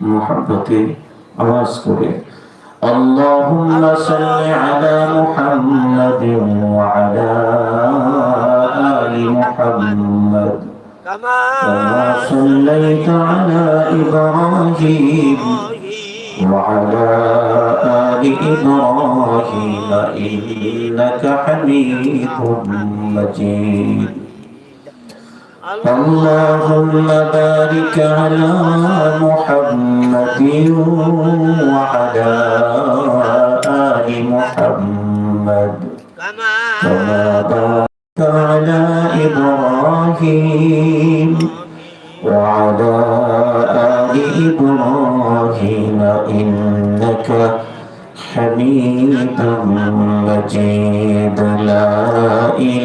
মোহাব্বতে আওয়াজ করে اللهم صل على محمد وعلى آل محمد كما كما صليت على إبراهيم وعلى آل إبراهيم إنك حميد مجيد اللهم بارك على محمد وعلى آل محمد. كما باركت على إبراهيم وعلى آل إبراهيم إنك حميد مجيد. لا إله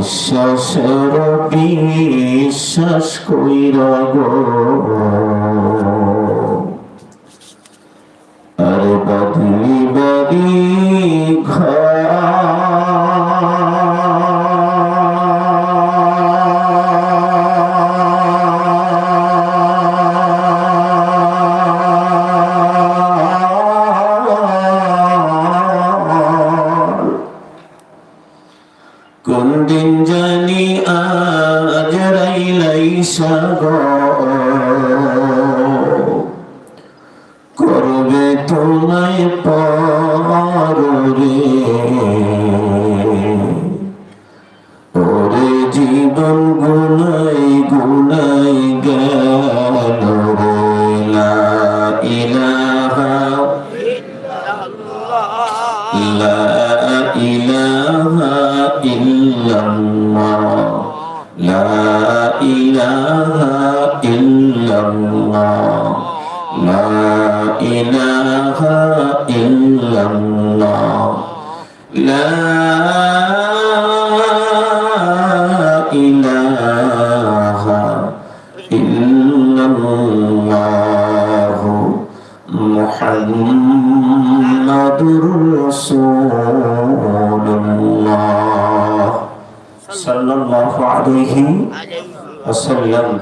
নিঃশ্বাসের বিশ্বাস কইরা গো আর বাদলি মরুরে ওরে জীবন গুনাই গুনাই লা ইলাহা লা ইলাহা ইল্লাল্লাহ লা ইলাহা ইল্লাল্লাহ লা ইলাহা ইল্লাল্লাহ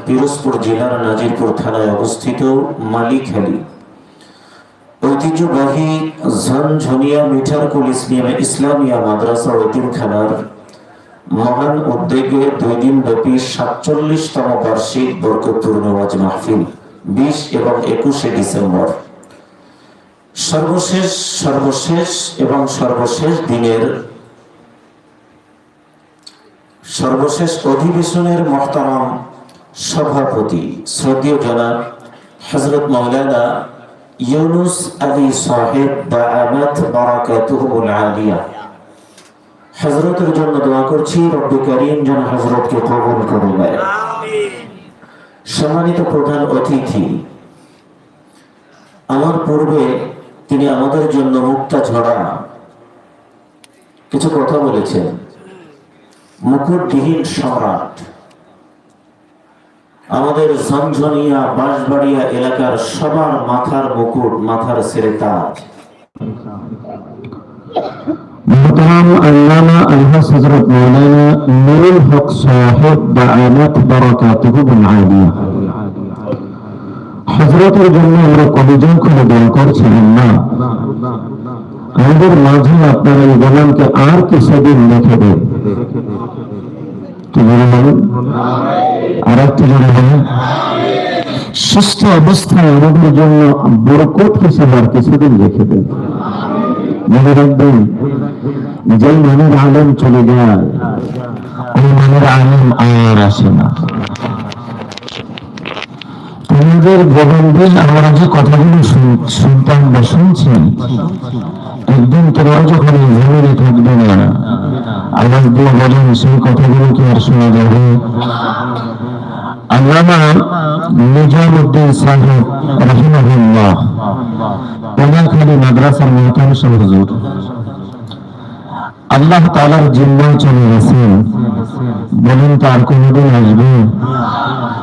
পিরোজপুর জেলার নাজিরপুর থানায় অবস্থিত মালিখালী ঐতিহ্যবাহী ঝনঝনিয়া মিঠারকুল ইসলামে ইসলামিয়া মাদ্রাসা এতিমখানার মহান উদ্যোগে দুই দিন ব্যাপী সাতচল্লিশতম বার্ষিক মাহফিল, বিশ এবং একুশে ডিসেম্বর। সর্বশেষ সর্বশেষ এবং সর্বশেষ দিনের সর্বশেষ অধিবেশনের মহতারাম সভাপতি, শ্রদ্ধেয় জনাব হজরত মৌলানা ইউনুস আলী সাহেব দাআমাত বারাকাতুহুল আলিয়া। হযরতের জন্য দোয়া করছি, রব্বি করিম যেন হযরতকে কবুল করে নেয় সম্মানিত প্রধান অতিথি, আমার পূর্বে তিনি আমাদের জন্য মুক্তা ঝড়া কিছু কথা বলেছেন। মুকুটবিহীন সম্রাট। আমাদের সঞ্জনিয়া বাঁশবাড়িয়া এলাকার সবার মাথার মুকুট, মাথার ছেড়ে তাজ হজরতের জন্য আমরা না আমাদের মাঝে আপনারা এই গোলামকে আর কিছুদিন দেখে দেন। সুস্থ অবস্থায় আমাদের জন্য বরকত হিসেবে আর রেখে দেন। মনে রাখবেন মানের আলম চলে যায়, ওই মানের আলম আর আসে না। তোমাদের গোবন্দে আমরা যে কথাগুলো শুন- শুনতাম বা শুনছি, একদিন তোমরা যখন জমিনে থাকবে না আওয়াজ দিয়ে বলেন সেই কথাগুলো কি আর শোনা যাবে? আল্লামা নিজামুদ্দিন সাহেব রহিমাহুল্লাহ পলাখালী মাদ্রাসার মহতাংশ হুজুর। আল্লাহ তালার জিম্মায় চলে গেছেন। বলেন তো আর কোনদিন আসবে?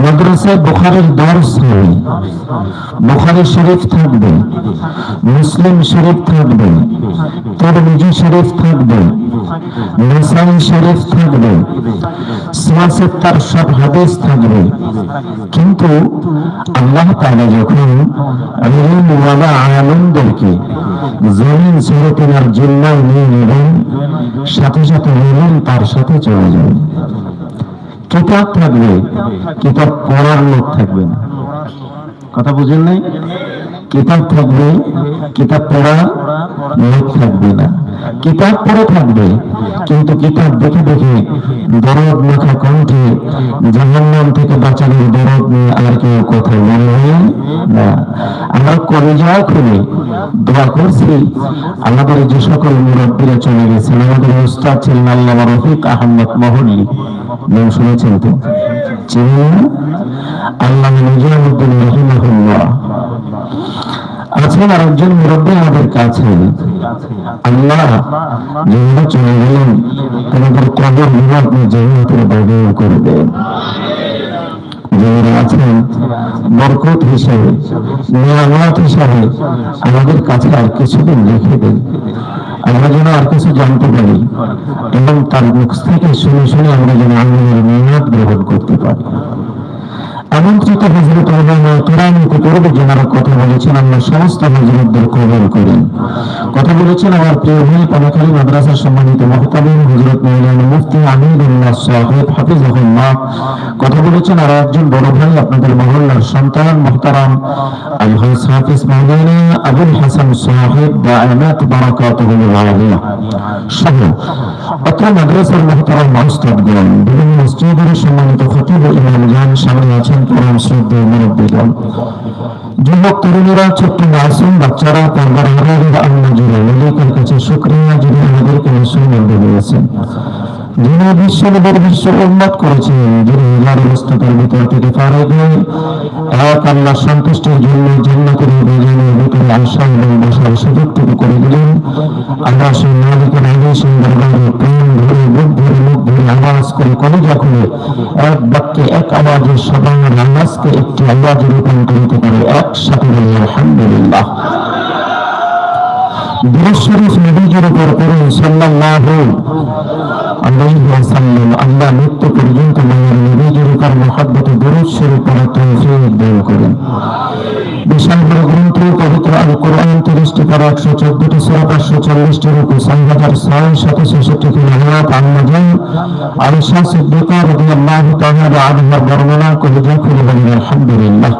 মাদ্রাসায় বুখারের দর্শ হবে বুখারি শরীফ থাকবে, মুসলিম শরীফ থাকবে, তিরমিজি শরীফ থাকবে, নাসাই শরীফ থাকবে সিয়াসত্তার সব হাদিস থাকবে। কিন্তু আল্লাহ তাআলা যখন ইলম ওয়ালা আলমদেরকে জমিন ছেড়ে তেনার নিয়ে নেবেন, সাথে সাথে ইলম তার সাথে চলে যাবে কিতাব থাকবে কিতাব পড়ার লোক থাকবে না। কথা বুঝেন নাই? কিতাব থাকবে, কিতাব পড়া লোক থাকবে না। কিতাব পড়ে থাকবে, কিন্তু কিতাব দেখে দেখে দরদ মাখা কণ্ঠে জাহান্নাম থেকে বাঁচানোর দরদ নিয়ে আর কেউ কথা বলবে না। আমরা কলেজা খুলে দোয়া করছি, আমাদের যে সকল মুরব্বীরা চলে গেছেন, আমাদের উস্তাদ ছিলেন আল্লাহ রফিক আহমদ মহলি। নাম শুনেছেন তো? চিনেন না? আল্লাহ নিজামুদ্দিন রহিমাহুল্লাহ। আছেন আর একজন মুরব্বী আমাদের কাছে। আল্লাহ যেভাবে চলে গেলেন তোমাদের কবর বিভাগ নিয়ামত হিসাবে আমাদের কাছে আর কিছুদিন রেখে দেন। আমরা যেন আর কিছু জানতে পারি এবং তার মুখ থেকে শুনে শুনে আমরা যেন আমাদের নিয়ামত গ্রহণ করতে পারি। আমন্ত্রিত হজরত করবে যারা কথা বলেছেন আমরা সমস্ত হজরতদের কবল করেন। কথা বলেছেন আমার প্রিয় ভাই পানাখালী সম্মানিত মহতাবিন হজরত মুফতি আমিরুল্লাহ সাহেব কথা বলেছেন আর একজন বড় ভাই, আপনাদের মহল্লার সন্তান, মহতারাম আলহাজ হাফিজ আবুল হাসান সাহেব, দায়ানাত বারাকাতুহুল আলিয়া। সহ, অত্র মাদ্রাসার মহতারাম মাস্টারগণ বিভিন্ন মসজিদের সম্মানিত খতিব ও ইমামগণ সামনে আছেন। পরম শ্রদ্ধেয় মুরব্বীগণ যুবক তরুণীরা বাচ্চারা আড়ালের আল্লাহ জুড়ে শুক্রিয়া যিনি আমাদেরকে দিয়েছেন যিনি বিশ্ব বিশ্ব করেছেন, যিনি ইলার অবস্থার ভিতর থেকে এক আল্লাহ সন্তুষ্টির জন্য ভিতরে এবং বসার সুযোগটুকু করে দিলেন। আল্লাহ সেই মালিকের সেই দরবারে প্রেম ধরে ধরে মুখ ধরে আওয়াজ করে কলেজা খুলে এক বাক্যে, এক আওয়াজে সবার আওয়াজকে একটি আওয়াজে রূপান্তরিত করে একসাথে আলহামদুলিল্লাহ। দুরূদ শরীফ নবীজির উপর পড়ুন সাল্লাল্লাহু আলাইহি ওয়াসাল্লাম। আল্লাহ মৃত্যু পর্যন্ত মায়ের নবীজির উপর মহব্বতে দুরূদ শরীফ পড়ার তৌফিক দান করেন। বিশাল বড় পবিত্র আল কোরআন তিরিশটি পর একশো চোদ্দটি সূরা পাঁচশো চল্লিশটি রুকু ছয় হাজার ছয় শত ছেষট্টি আয়াত আলমাজান আয়েশা সিদ্দিকা রাদিয়াল্লাহু তাআলা আনহা বর্ণনা কবিতা খুলে বলেন, আলহামদুলিল্লাহ।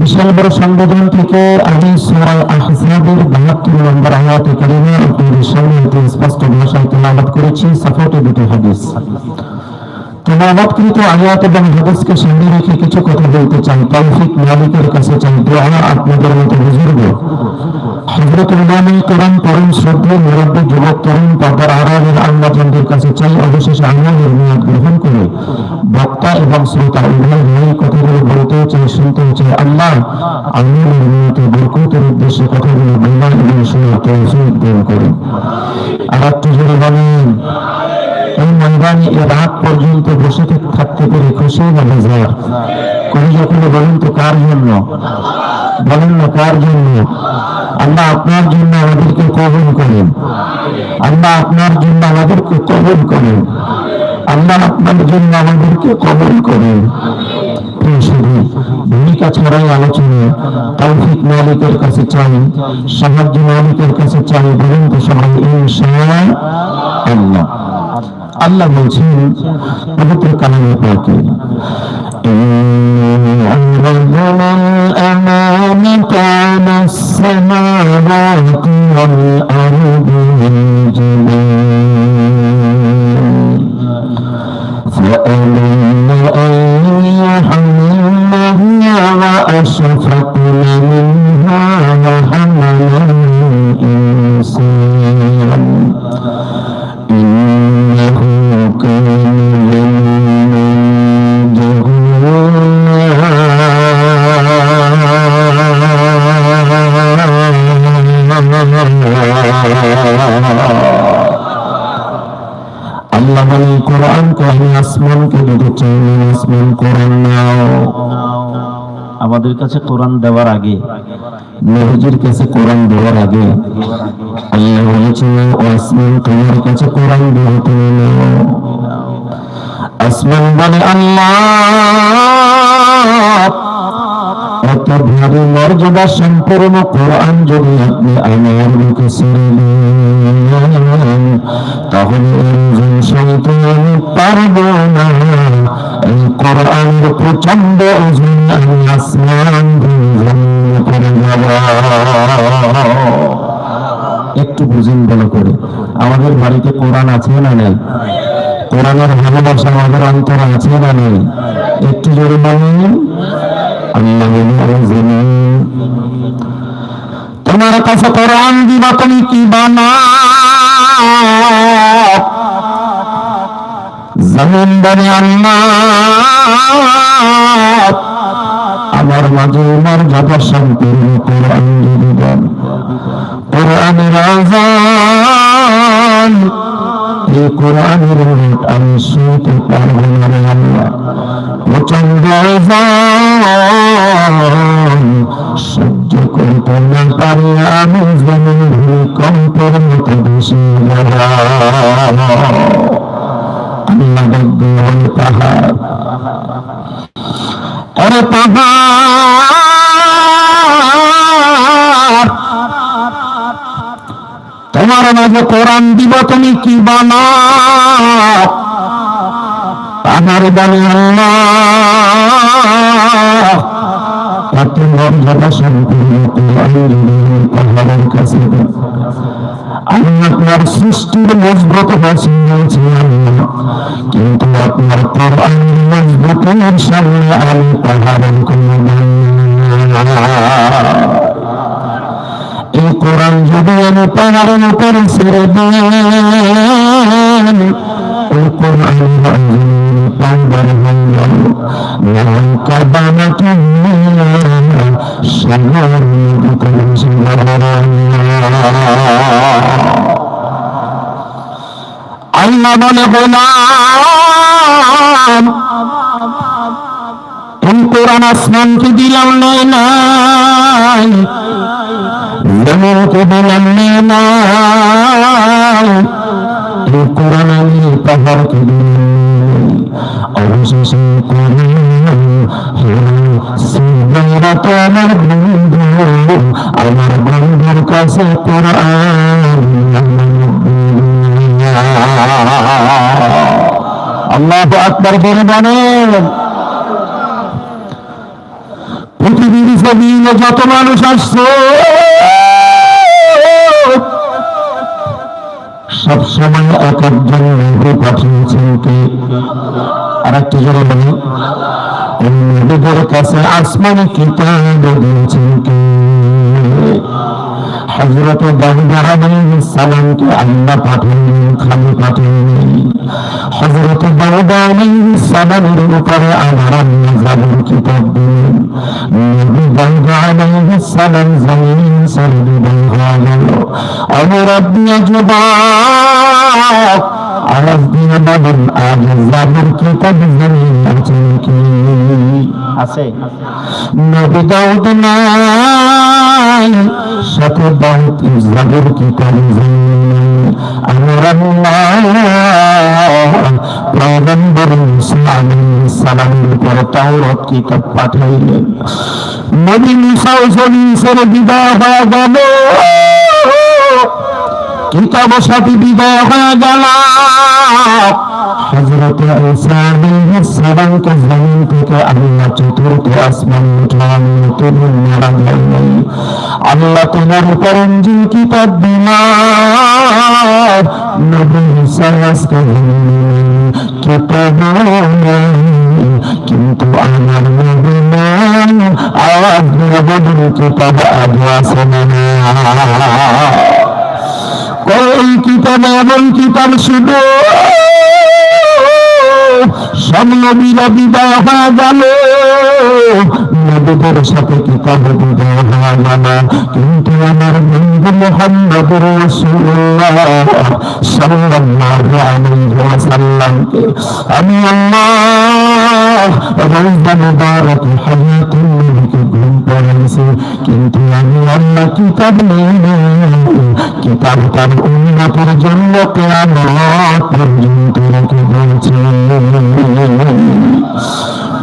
বিশাল বড় সংবেদন থেকে আমি সূরা আহজাবের 72 নম্বর আয়াতে কারিমা আপনাদের সামনে অতি স্পষ্ট ভাষায় তেলাওয়াত করেছি সাফাতে দুটি হাদিস। তেলাওয়াতকৃত আয়াত এবং হাদিসকে সামনে রেখে কিছু কথা বলতে চাই। তৌফিক মালিকের কাছে চাই, দোয়া আপনাদের মতো বুজুর্গ হযরত ইমামে করম পরম শ্রদ্ধেয় মুরব্বী যুবক তরুণ পর্দার আড়ালের আল্লাহদের কাছে চাই, অবশেষে আমাদের নিয়াদ গ্রহণ করে। এবং শ্রোতা, উভয় কথাগুলো বলতেও চাই শুনতেও চাই আল্লাহ বরকতের উদ্দেশ্যে কথাগুলো এবং তৌফিক দান করুন। আর একটু জোরে বলেন, এই এ রাত পর্যন্ত বসে থাকতে পেরে খুশি না বেজার? কোন যখন বলেন তো কার জন্য? বলেন না কার জন্য? আল্লাহ আপনার জন্য আমাদেরকে কবুল করেন। আল্লাহ আপনার জন্য আমাদেরকে কবুল করেন। আল্লাহ আপনার জন্য আমাদেরকে কবুল করেন প্রিয় শুধু ভূমিকা ছাড়াই আলোচনা তৌফিক মালিকের কাছে চাই সাহায্য মালিকের কাছে চাই বলুন তো সবাই ইনশা আল্লাহ আল্লাহ বলছেন পবিত্র কালামে পাকে أنزل الأمان كان السماوات والأرض আমাদের কাছে কোরআন দেওয়ার আগে, নবীজির কাছে কোরআন দেওয়ার আগে, আল্লাহ বলেছেন, আসমান তোমার কাছে কোরআন দেওয়া তুমি আসমান বলে আল্লাহ। ভারী মর্যাদা সম্পূর্ণ কোরআন যদি আপনি আমার মুখে তাহলে আমি পারব না। এই প্রচণ্ড ওজন আমি আসমান করে একটু বুঝুন ভালো করে আমাদের বাড়িতে কোরআন আছে না নাই? কোরআনের ভালোবাসা আমাদের অন্তরে আছে না নেই? একটু জোরে বলেন, তোমার কাছে কোরআন দিবা, তুমি কি বানাও জমিন বলে আল্লাহ আমার মাঝে মর্যাদা সম্পূর্ণ কোরআন যদি দেন। কোরআনের আজান, এই কোরআনের আমি শুনতে পারব না আল্লাহ। সহ্য করতে না পারি আমি জমিন ভূমিকম্পের মতো তোমার মাঝে কোরআন দিব, তুমি কি বানাও? আমার বলে আল্লাহ এত মর্যাদা সম্পূর্ণ পাহাড়ের কাছে। আমি আপনার সৃষ্টির মজবুত আল্লাহ কিন্তু আপনার কোরআন মজবুতের সামনে আমি পাহাড়ের কোনো এই কোরআন যদি আমি পাহাড়ের উপরে ছেড়ে দেন ওই কোরআন হয়ে গেল নৌকা বানাতে আল্লাহ বলে গোলাম কোরআন আসমানকে দিলাম নয় নাই জমিনকে দিলাম কোরআন আমি পাহাড়কে দিলাম অবশেষে তো আমার বন্ধু আমার বন্ধুর কাছে আল্লাহ পৃথিবীর যত মানুষ আসছে সব সময় এক একজন নবী পাঠিয়েছেন কে আর একটা জোরে বলি নবীদের কাছে আসমানি কিতাব দিয়েছেন কে? আলাইহিস সালামকে আল্লাহ পাঠালেন খালি পাঠালেন। হযরত দাউদ সালামের উপরে আমার আল্লাহ জাবুর কিতাব দিলেন। নবী দাউদ আলাইহিস সালাম জমিন ছেড়ে বিদায় হয়ে গেল। আপনি যুবক আওয়াজ দিয়ে বলেন আজ জাবুর কিতাব জমিন আছে কি আছে। নবী দাউদ নাই সাথে দাউদ জাবুর কিতাব জমিন আমার পয়গম্বর মুসা আলাইহিস সালামের উপর তাওরাত কিতাব পাঠাইলেন। নবী মুসা জমিন ছেড়ে বিদায় হয়ে গেল। কিতাব সাথে বিদায় হয়ে গেল। ঈসা আলাইহিস জমিন থেকে আল্লাহ চতুর্থ মারা তোমার উপর ইনজিল কিতাব দিলাম নবী ঈসা আজকে কিন্তু আমার নবী আওয়াজ দিয়ে বলুন কিতাব আগে এমন কিতাব শুধু সব নবীরা বিদায় গেল। নবীদের সাথে কিতাব বিদায় হয়ে গেল কিন্তু আমার বন্ধু মোহাম্মদ রাসূলুল্লাহ সাল্লাল্লাহু আলাইহি ওয়াসাল্লামকে আমি আল্লাহ রমজান মুবারক হায়াতুল নবীকে ঘুম পড়াইছি কিন্তু আমি আল্লাহ কিতাব নেই কিতাব তার উন্নতির জন্য কেয়ামত পর্যন্ত রেখে দিয়েছে।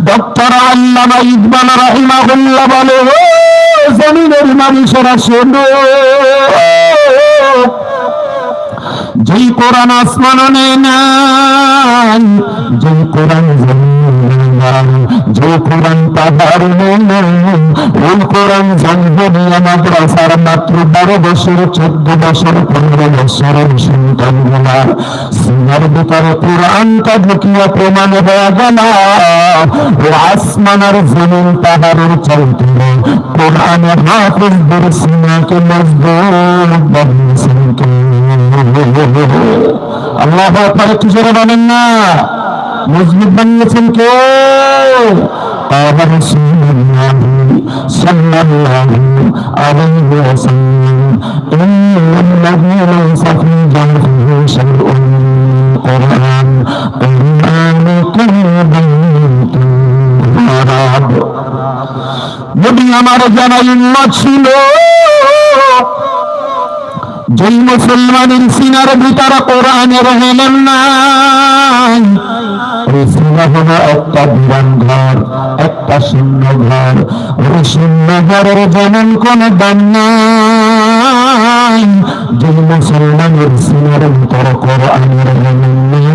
ডক্টর আল্লামা ইকবাল রাহিমাহুল্লাহ বলে জমিনের মানুষেরা শোনো। যেই কোরআন আসমানে যেই কোরআন যে কোরআন মাত্র সন্তানগুলা সিনার ভিতরে কোরআনটা ঢুকিয়া প্রমাণ গেল ও আসমান আর জমিন পাহাড়ের চলতে মজবুত? আল্লাহ আপনারা কি জোরে বলেন না। মজবুত বানিয়েছেন কে? আমার জানাই ছিল। যেই মুসলমানের সিনার ভিতরে কোরআনের হেলেন নাই ওই একটা বিরান ঘর, একটা শূন্য ঘর। ওই শূন্য ঘরের যেমন কোন দাম নাই। যেই মুসলমানের সিনার ভিতরে কোরআনের হেলেন নাই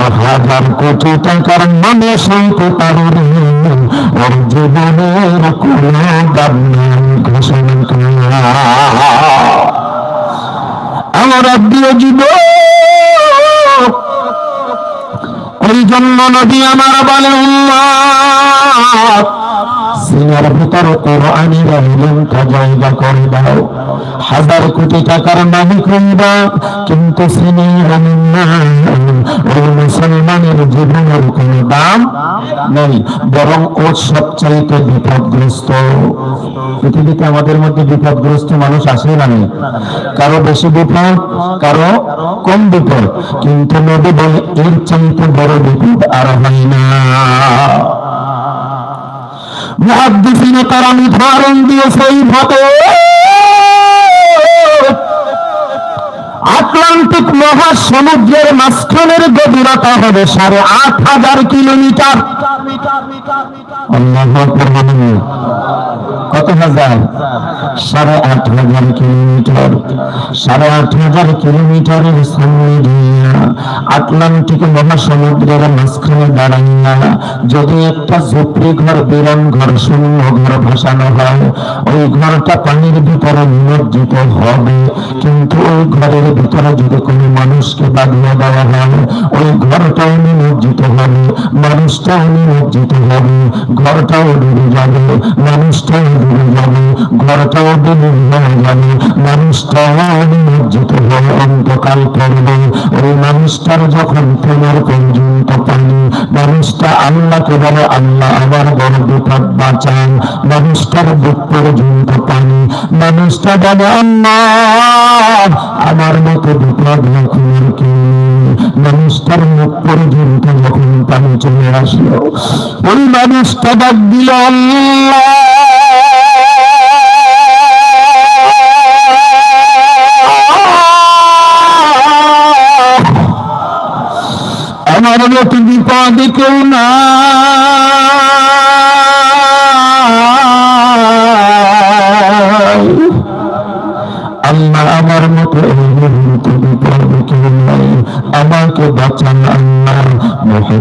ও হাজার কোটি টাকার মনে পারে ওর জীবনের কোনো দাম নাই, ঘোষণা আমার আত্মীয় জীব ওই জন্য নদী আমার বলে উল্লাহ সিনার ভিতরে কোরআনের ইলমটা জায়গা করে দাও হাজার কোটি টাকার মালিক হইবা কিন্তু সিনের ওই মুসলমানের জীবনের কোন দাম নেই। বরং ও সবচাইতে বিপদগ্রস্ত পৃথিবীতে আমাদের মধ্যে বিপদগ্রস্ত মানুষ আসে না কারও বেশি বিপদ, কারও কম বিপদ। কিন্তু নদী বলে এর চাইতে বড় বিপদ আর হয় না। মুহাদ্দিসিনে তারা নির্ধারণ দিয়েছে এইভাবে আটলান্টিক মহাসমুদ্রের মাঝখানের গভীরতা হবে সাড়ে আট হাজার কিলোমিটার। কত হাজার? সাড়ে আট হাজার কিলোমিটার। সাড়ে আট হাজার কিলোমিটারের সামনে আটলান্টিক মহাসমুদ্রের মাঝখানে দাঁড়াইয়া যদি একটা ঝুপড়ি ঘর বিরান ঘর শূন্য ঘর ভাসানো হয়, ওই ঘরটা পানির ভিতরে নিমজ্জিত হবে। কিন্তু ওই ঘরের ভিতরে যদি কোনো মানুষকে বাঁধিয়ে দেওয়া হয়, ওই ঘরটাও নিমজ্জিত হবে, মানুষটাও নিমজ্জিত হবে, ঘরটাও ডুবে যাবে, মানুষটাও ডুবে যাবে, ঘরটাও ডুবে যাবে, মানুষটাও নিমজ্জিত হয়ে অন্তকাল করবে। ওই মানুষটার যখন প্রেমের পর্যন্ত পানি মানুষটা আল্লাহকে বলে, আল্লাহ আমার বড় বাঁচান। মানুষটার বুক পর্যন্ত পানি মানুষটা বলে, আল্লাহ আমার মতো বিপদ। মানুষটার মুখ পর্যন্ত যখন পানি চলে আসলো, ওই মানুষটা ডাক দিল আমার মতো বিপদে কেউ না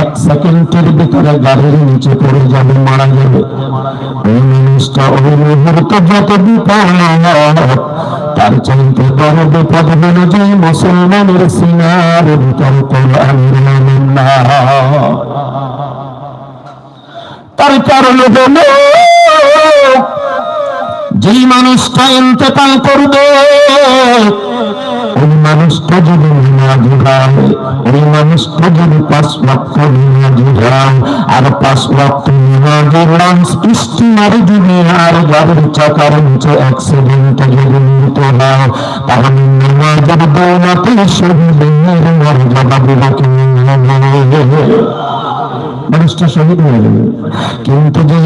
এক সেকেন্ডের ভিতরে গাড়ির নিচে পড়ে যাবে, মারা যাবে। ওই মানুষটা ওই মুহূর্তে যত বিপদ তার চাইতে বড় বিপদ হলো যে মুসলমানের সিনার ভিতরে তার কারণ হলো যেই মানুষটা ইন্তেকাল করবে ওই মানুষটা যদি নামাজি হয় ওই মানুষটা যদি পাঁচ লক্ষ নামাজি হয় আর পাঁচ লক্ষ নামাজি লঞ্চ স্টিমার যদি আর গাড়ির চাকার নিচে অ্যাক্সিডেন্টে যদি মৃত্যু হয়, তাহলে নামাজের দৌলতে শহীদের মর্যাদা বিভাগে মানুষটা শহীদ হয়ে যাবে। কিন্তু যে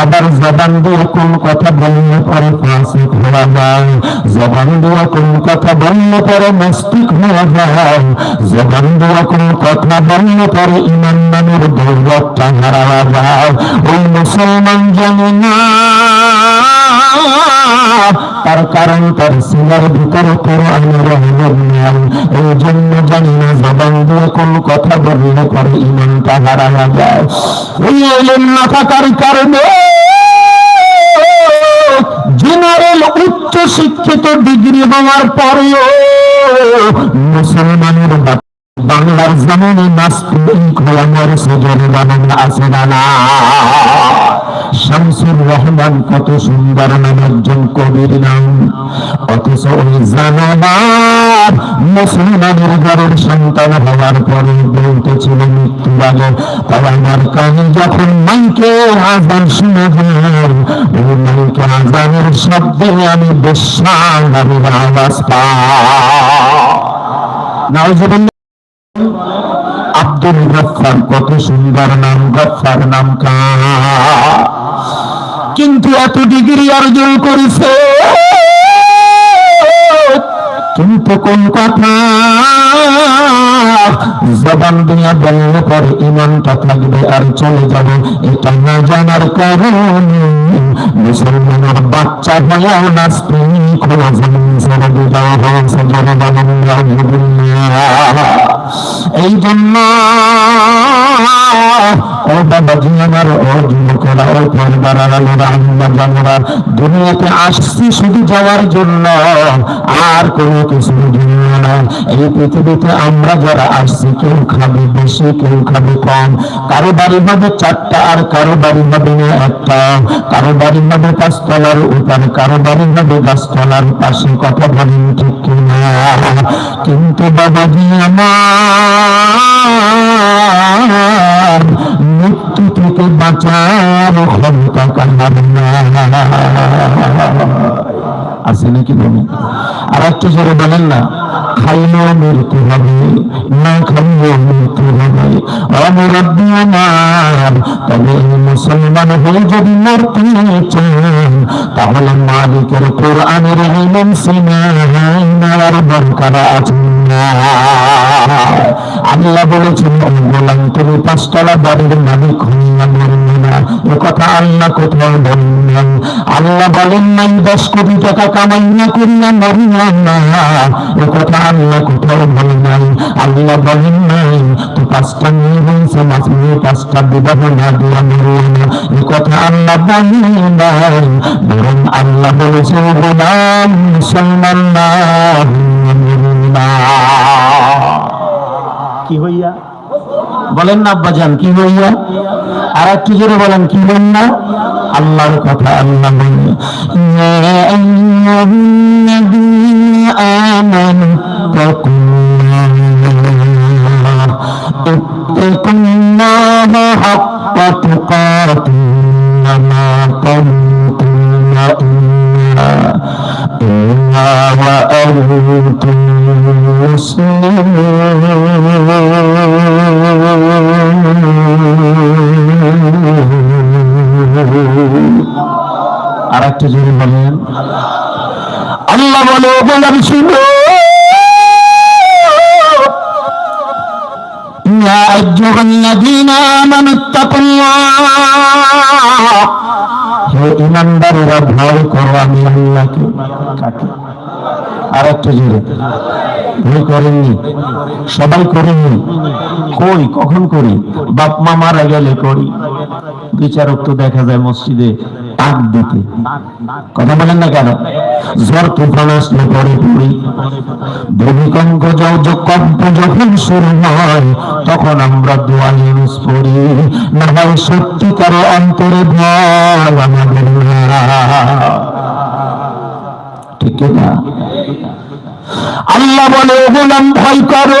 আবার জবান দিয়ে কোন কথা বললে পরে ফাসিক হওয়া যায়। জবান দিয়া কোন কথা বললে পরে মস্তিক হওয়া যায়। জবান দিয়া কোন কথা বললে পরে ইমান নামের দৌলতটা তার কারণ তার সিনার এই জন্য জানি না জবান দিয়ে কোন কথা বললে পরে ইমানটা হারাওয়া যায় এলেন না থাকার কারণে জেনারেল উচ্চ শিক্ষিত ডিগ্রি হওয়ার পরেও মুসলমানের বাংলার জমিনে হয়ে মরেছে জনগণনা আছে না শামসুর রহমান কত সুন্দর নাম একজন কবির নাম। অথচ ওই জানাবার মুসলমানের ঘরের সন্তান হওয়ার পরে বলতেছিল মৃত্যুর আগে তবে আমার কানে যখন মাইকে আজান শুনে ওই মাইকে আজানের শব্দে আমি বিশ্বাস আওয়াজ পাই। নাউজুবিল্লাহ। আব্দুল গফার কত সুন্দর নাম গফার নাম কিন্তু এত ডিগ্রি অর্জন করেছে। কিন্তু কোন কথা জবান দিয়া বললে পরে ইমানটা থাকবে আর চলে যাবে এটা না জানার কারণে। মুসলমানের বাচ্চা হয়েও নাস্তিক হয়ে জমিন ছেড়ে দেওয়া হয়েছে জনগণ এই জন্য দুনিয়াতে আসছি শুধু যাওয়ার জন্য। আর কোনো কিছু জন্য না। এই পৃথিবীতে আমরা যারা আসছি, কেউ খাবে বেশি, কেউ খাবে কম। কারও বাড়ি হবে চারটা আর কারও বাড়ি হবে একটা। কারও বাড়ি হবে পাঁচতলার উপর কারও বাড়ি হবে গাছতলার পাশে কথা বলেন ঠিক কিনা। কিন্তু বাবাজি আমার মৃত্যু থেকে বাঁচার ক্ষমতা কান্নার আছে নাকি বলুন? আর একটু জোরে বলেন না মৃত্যু হবে, না মৃত্যু হবে। তবে মুসলমান হয়ে যদি মরতে চান তাহলে মালিকের কোরআনের ইলম সিনার দরকার আছে। না। আল্লাহ বলেছেন গোলাম তুমি পাঁচতলা বাড়ির মালিক এ কথা আল্লাহ কোথাও বলেন নাই আল্লাহ বলেন নাই, দশ কোটি টাকা কামাই না করিয়া মরিয়া না। এ কথা আল্লাহ কোথাও বলেন নাই। আল্লাহ বলেন নাই, তো পাঁচটা মেয়ে হয়েছে মাঝে মেয়ে পাঁচটা বিবাহ না দিয়া মরিয়া না। এ কথা আল্লাহ বলেন নাই, বরং আল্লাহ বলেছে গোলাম মুসলমান না। কি হইয়া বলেন না আব্বাজান কি হইয়া আর একটু জোরে বলেন কি না আল্লাহর কথা আল্লাহ ইয়া আমানু তুকাতিহি ওয়া মা একটা জোরে বলেন আল্লাহ বলে বলার শুনো يا أيها الذين آمنوا اتقوا الله হে ইমানদারেরা ভয় করো আমি আল্লাহকে কাকে আর একটা জোরে ভয় করেননি সবাই করেননি কই কখন করি বাপ মা মারা গেলে করি বিচারক তো দেখা যায় মসজিদে টাক দিতে। কথা বলেন না কেন? তুফান আসলে পরে পড়ি। ভূমিকম্প কম্প যখন শুরু হয়, তখন আমরা না হয় সত্যিকার অন্তরে ভয় আমাদের ঠিক আল্লাহ বলে গোলাম ভয় করো।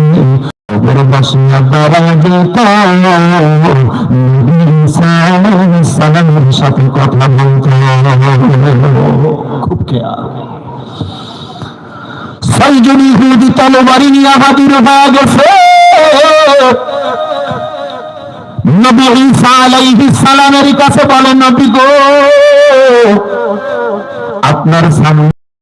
কবর বসিয়া দাঁড়া যেত ঈসা আলাইহিস সালামের সাথে কথা বলতো খুব খেয়াল ছয়জন ইহুদি তলবারি নিয়ে হাজির হয়ে গেছে নবী ঈসা আলাইহিস সালামের কাছে বলে নবী গো আপনার সামনে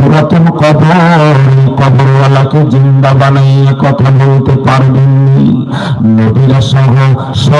পুরাতন কবর কবরওয়ালাকে জিন্দা বানাইয়া কথা বলতে পারবেননি। নবীরা সহ সব